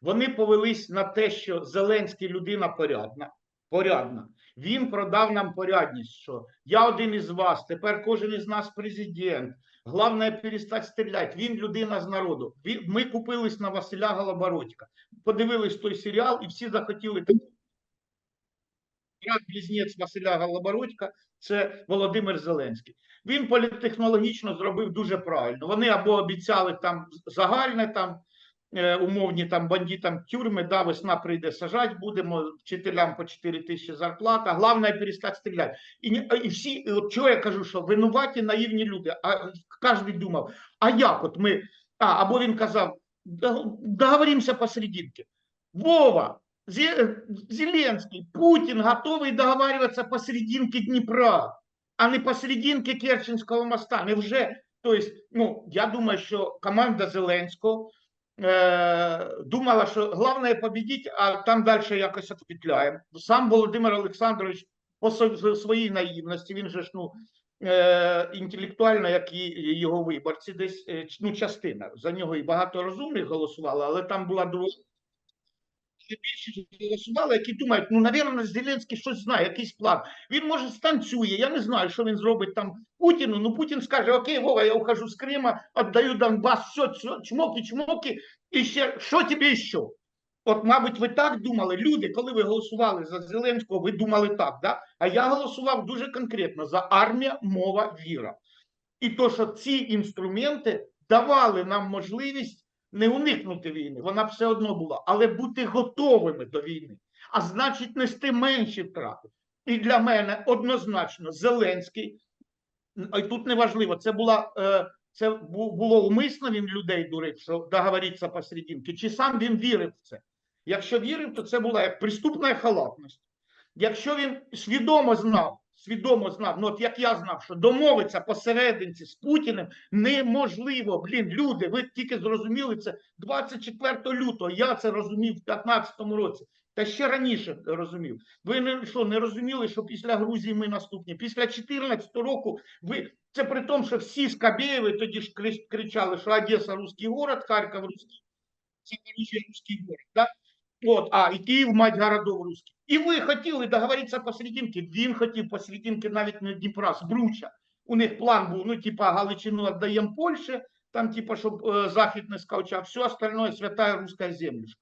Вони повелись на те, що Зеленський людина порядна. порядна. Він продав нам порядність, що я один із вас, тепер кожен із нас президент. Головне перестати стріляти. Він людина з народу. Ми купились на Василя Голобородька, подивились той серіал, і всі захотіли. Брат близнець Василя Голобородька це Володимир Зеленський. Він політтехнологічно зробив дуже правильно. Вони або обіцяли там загальне там умовні там бандитам тюрми, да, весна прийде сажать, будемо вчителям по 4 тисячі зарплата. Головне перестати стріляти. І, і всі, і от чого я кажу, що винуваті наївні люди. А кожен думав, а як от ми. А, або він казав, «Да- договоримося посерединке. Вова, Зе- Зеленский, Путин готовый договариваться посерединке Дніпра, а не посерединке Керченського моста. Невже? Тобто, ну, я думаю, що команда Зеленського е, думала, що головне побідіть, а там далі якось відпетляємо. Сам Володимир Олександрович по своїй наївності, він же ж ну, е, інтелектуально, як і його виборці, десь е, ну, частина. За нього і багато розумних голосувало, але там була друга більше голосували, які думають, ну, навірно, Зеленський щось знає, якийсь план. Він може станцює, я не знаю, що він зробить там Путіну. Ну Путін скаже: Окей, Вова, я ухожу з Крима, віддаю Донбас, все, все, чмоки, чмоки, і ще що тобі ще? От, мабуть, ви так думали, люди, коли ви голосували за Зеленського, ви думали так, да? А я голосував дуже конкретно за армія, мова, віра. І то, що ці інструменти давали нам можливість не уникнути війни, вона все одно була, але бути готовими до війни, а значить, нести менші втрати. І для мене однозначно Зеленський, і тут неважливо, це була. Е, це було умисно він людей дурив, що договоритися посерединки, чи сам він вірив в це. Якщо вірив, то це була як преступна халатність. Якщо він свідомо знав, свідомо знав, ну от як я знав, що домовитися посерединці з Путіним неможливо. Блін, люди, ви тільки зрозуміли це 24 лютого. Я це розумів в 2015 році. Та ще раніше розумів. Ви не що не розуміли, що після Грузії ми наступні. Після 2014 року ви це при тому, що всі Скабєєви тоді ж крич- кричали, що Одеса русський город, Харків русський, Запоріжжя русський город. Да? От, а і Київ мать городов русських. І ви хотіли договоритися посерединки. Він хотів посерединки навіть не Дніпра, з Бруча. У них план був, ну, типа, Галичину віддаємо Польщі, там, типа, щоб е, Захід не скавчав, все остальное святая русская землюшка.